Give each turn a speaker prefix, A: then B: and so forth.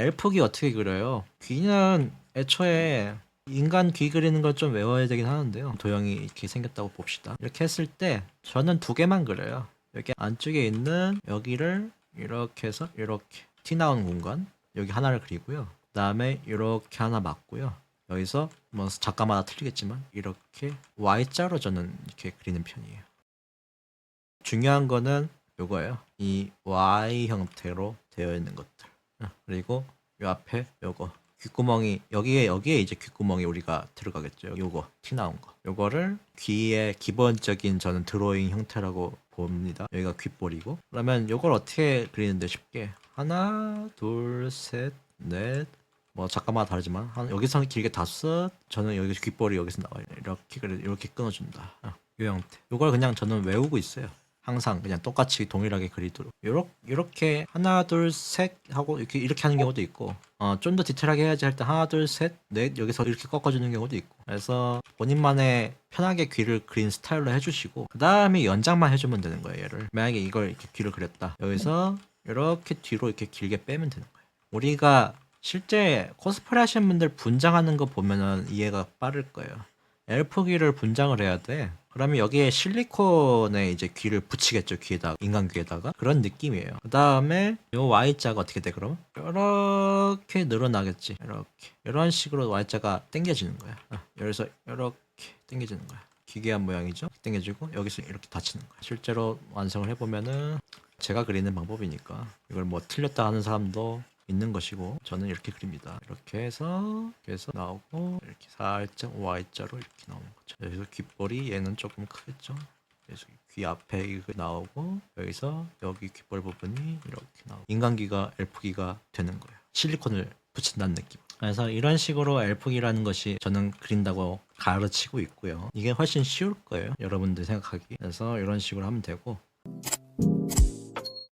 A: 엘프기 어떻게 그려요? 귀는 애초에 인간 귀 그리는 걸 좀 외워야 되긴 하는데요. 도형이 이렇게 생겼다고 봅시다. 이렇게 했을 때 저는 두 개만 그려요. 여기 안쪽에 있는 여기를 이렇게 해서 이렇게 티 나온 공간 여기 하나를 그리고요. 그다음에 이렇게 하나 맞고요. 여기서 뭐 작가마다 틀리겠지만 이렇게 Y자로 저는 이렇게 그리는 편이에요. 중요한 거는 요거예요. 이 Y 형태로 되어 있는 것들. 어, 그리고 요 앞에 요거 귓구멍이 여기에 여기에 이제 귓구멍이 우리가 들어가겠죠. 요거 티 나온 거. 요거를 귀의 기본적인 저는 드로잉 형태라고 봅니다. 여기가 귓볼이고. 그러면 요걸 어떻게 그리는데 쉽게 하나, 둘, 셋, 넷. 뭐 잠깐만 다르지만 한 여기서는 길게 다섯. 저는 여기 귓볼이 여기서 나와요. 이렇게 이렇게 끊어준다. 어, 요 형태. 요걸 그냥 저는 외우고 있어요. 항상 그냥 똑같이 동일하게 그리도록. 요렇게, 요렇게 하나 둘 셋 하고 이렇게 이렇게 하는 경우도 있고 어, 좀 더 디테일하게 해야지 할 때 하나 둘 셋 넷 여기서 이렇게 꺾어주는 경우도 있고. 그래서 본인만의 편하게 귀를 그린 스타일로 해주시고 그 다음에 연장만 해주면 되는 거예요 얘를. 만약에 이걸 이렇게 귀를 그렸다. 여기서 이렇게 뒤로 이렇게 길게 빼면 되는 거예요. 우리가 실제 코스프레 하시는 분들 분장하는 거 보면은 이해가 빠를 거예요 엘프 귀를 분장을 해야 돼. 그러면 여기에 실리콘에 이제 귀를 붙이겠죠 귀에다가 인간 귀에다가 그런 느낌이에요. 그 다음에 요 Y자가 어떻게 돼 그럼? 이렇게 늘어나겠지. 이렇게 이런 식으로 Y자가 당겨지는 거야. 어, 여기서 이렇게 당겨지는 거야. 기괴한 모양이죠. 당겨지고 여기서 이렇게 닫히는 거야. 실제로 완성을 해보면은 제가 그리는 방법이니까 이걸 뭐 틀렸다 하는 사람도 있는 것이고 저는 이렇게 그립니다. 이렇게 해서 이렇게 해서 나오고 이렇게 살짝 Y자로 이렇게 나오는 거죠. 여기서 귓볼이 얘는 조금 크겠죠. 그래서 귀 앞에 이거 나오고 여기서 여기 귓볼 부분이 이렇게 나오고 인간귀가 엘프귀가 되는 거예요. 실리콘을 붙인다는 느낌. 그래서 이런 식으로 엘프기라는 것이 저는 그린다고 가르치고 있고요. 이게 훨씬 쉬울 거예요. 여러분들 생각하기. 그래서 이런 식으로 하면 되고